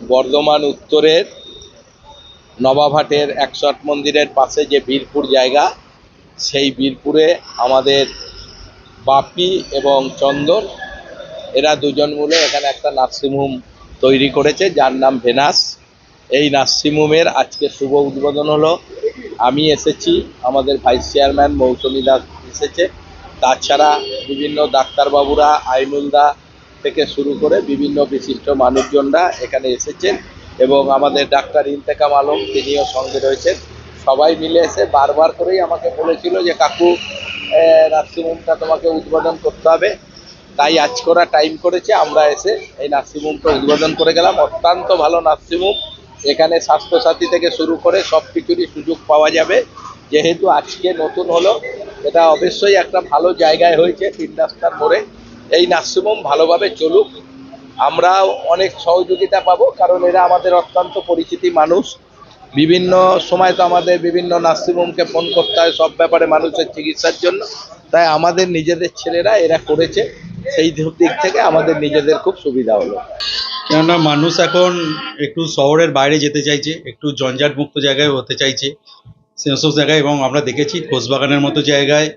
বর্ধমান উত্তরের নবাবহাটের একশট মন্দিরের পাশে যে বীরপুর জায়গা, সেই বীরপুরে আমাদের বাপি এবং চন্দন এরা দুজন মিলে এখানে একটা নার্সিংহোম তৈরি করেছে, যার নাম ভেনাস। এই নার্সিংহোমের আজকে শুভ উদ্বোধন হলো। আমি এসেছি, আমাদের ভাইস চেয়ারম্যান মৌসুমী দাস এসেছে। তাছাড়া বিভিন্ন ডাক্তারবাবুরা আইনুলদা থেকে শুরু করে বিভিন্ন বিশিষ্ট মানুষজনরা এখানে এসেছেন এবং আমাদের ডাক্তার ইন্তেকাম আলম, তিনিও সঙ্গে রয়েছেন। সবাই মিলে এসে বারবার করেই আমাকে বলেছিল যে, কাকু নার্সিংহোমটা তোমাকে উদ্বোধন করতে হবে। তাই আজ করা টাইম করেছে, আমরা এসে এই নার্সিংহোমটা উদ্বোধন করে গেলাম। অত্যন্ত ভালো নার্সিংহোম। এখানে স্বাস্থ্যসাথী থেকে শুরু করে সব কিছুরই সুযোগ পাওয়া যাবে। যেহেতু আজকে নতুন হলো, এটা অবশ্যই একটা ভালো জায়গায় হয়েছে, তিন রাস্তার মোড়ে। এই নার্সিংহোম ভালোভাবে চলুক। আমরাও অনেক সহযোগিতা পাবো, কারণ এরা আমাদের অত্যন্ত পরিচিতি মানুষ। বিভিন্ন সময় তো আমাদের বিভিন্ন নার্সিংহোমকে ফোন করতে হয়, সব ব্যাপারে মানুষের চিকিৎসার জন্য। তাই আমাদের নিজেদের ছেলেরা এরা করেছে। সেই দিক থেকে আমাদের নিজেদের খুব সুবিধা হলো। কেননা মানুষ এখন একটু শহরের বাইরে যেতে চাইছে, একটু জঞ্জাট মুক্ত জায়গায় হতে চাইছে। সেসব জায়গায় এবং আমরা দেখেছি খোসবাগানের মতো জায়গায়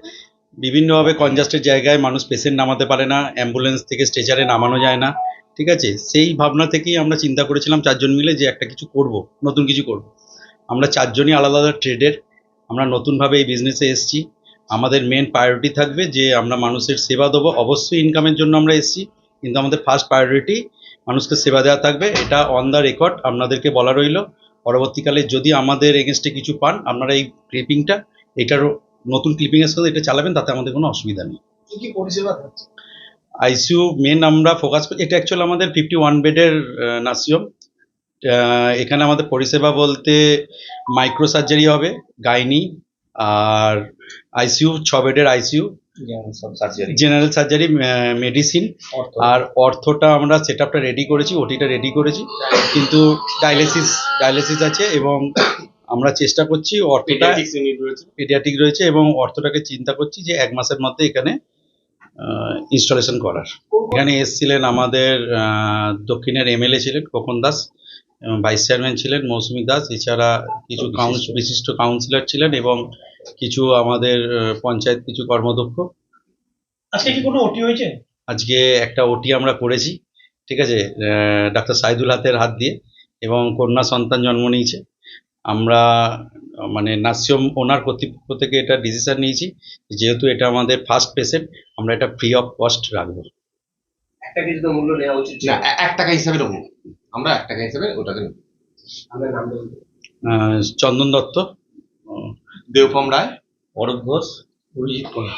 বিভিন্নভাবে কনজাস্টেড জায়গায় মানুষ পেশেন্ট নামাতে পারে না অ্যাম্বুলেন্স থেকে স্ট্রেচারে নামানো যায় না, ঠিক আছে? সেই ভাবনা থেকেই আমরা চিন্তা করেছিলাম চারজন মিলে যে একটা কিছু করব, নতুন কিছু করব। আমরা চারজনই আলাদা আলাদা ট্রেডের আমরা নতুনভাবে এই বিজনেসে এসেছি। আমাদের মেন প্রায়োরিটি থাকবে যে আমরা মানুষের সেবা দেবো, অবশ্যই ইনকামের জন্য আমরা এসেছি, কিন্তু আমাদের ফার্স্ট প্রায়োরিটি মানুষকে সেবা দেওয়া থাকবে। এটা অন দ্য রেকর্ড আপনাদেরকে বলা রইল। পরবর্তীকালে যদি আমাদের এগেনস্টে কিছু পান, আপনারা এই ক্লিপিংটা এটারও নতুন ক্লিপিংয়ের সাথে এটা চালাবেন তাতে আমাদের কোনো অসুবিধা নেই। কি কি পরিষেবা থাকছে? আইসিইউ মেন আমরা ফোকাস করি এটা অ্যাকচুয়ালি আমাদের ফিফটি ওয়ান বেডের নার্সিংহোম এখানে আমাদের পরিষেবা বলতে মাইক্রো সার্জারি হবে গাইনি আর আইসিইউ ছ বেডের আইসিইউ জেনারেল সার্জারি মেডিসিন আর অর্থটা আমরা সেট রেডি করেছি ওটিটা রেডি করেছি। কিন্তু ডায়ালিসিস ডায়ালিসিস আছে এবং আমরা চেষ্টা করছি অর্থটা পেডিয়াটিক রয়েছে। এবং অর্থটাকে চিন্তা করছি যে এক মাসের মধ্যে এখানে ইনস্টলেশন করার। এখানে এসছিলেন আমাদের দক্ষিণের এমএলএ ছিলেন খোকন দাস ভাইস চেয়ারম্যান ছিলেন মৌসুমী দাস এছাড়া কিছু কাউন্স বিশিষ্ট কাউন্সিলর ছিলেন এবং কিছু আমাদের পঞ্চায়েত কিছু কর্মদক্ষ। আজকে কি কোনো ওটি হয়েছে? আজকে একটা ওটি আমরা করেছি ঠিক আছে ডাক্তার সাইদুল হাতের হাত দিয়ে এবং কন্যা সন্তান জন্ম নিয়েছে। আমরা মানে নার্সিংহোম ওনার কর্তৃপক্ষ থেকে এটা ডিসিশন নিয়েছি যেহেতু এটা আমাদের ফার্স্ট পেশেন্ট আমরা এটা ফ্রি অফ কস্ট রাখব। একটা কিছু মূল্য নেওয়া উচিত না এক টাকা হিসাবে নেব। আমরা এক টাকা হিসাবে ওটাকে নেব। চন্দন দত্ত। দেবপম রায়। অরূপ ঘোষ। অভিজিৎ কুমার